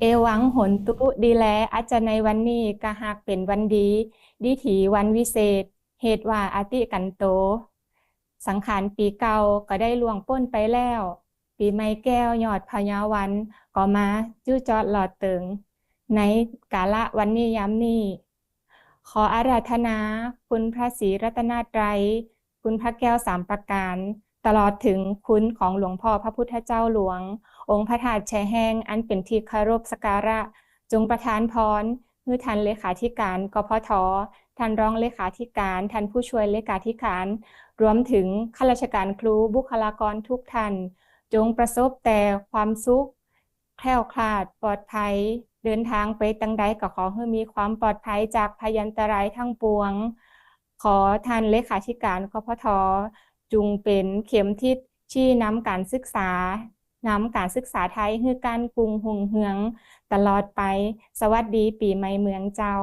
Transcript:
เอวังหนตุดีแลอาจจะในวันนี้กะหากเป็นวันดี ดีถีวันวิเศษ เหตุว่าอาติกันโต สังขารปีเก่าก็ได้ล่วงพ้นไปแล้ว ปีใหม่แก้วยอดพญาวันก็มาจู้จอดหลอดติงในกาละวันนี้ย้ำนี้ ขออาราธนา คุณพระศรีรัตนตรัย คุณพระแก้วสามประการ ตลอดถึงคุณของหลวงพ่อพระพุทธเจ้าหลวง องค์พระธาตุแช่แห้ง อันเป็นที่คารพสการะ จงประทานพรฮือท่านเลขาธิการกพทท่านรองเลขาธิการท่านผู้ช่วยเลขาธิการ รวมถึงข้าราชการครูบุคลากรทุกท่าน จงประสบแต่ความสุขแคล้วคลาดปลอดภัย เดินทางไปตั้งใดก็ขอให้มีความปลอดภัยจากพยันตรายทั้งปวง ขอท่านเลขาธิการกพท จุงเป็นเข็มทิศชี้นำการศึกษานำการศึกษาไทยคือการกรุงหงเฮือง ตลอดไป สวัสดีปีใหม่เมืองเจ้า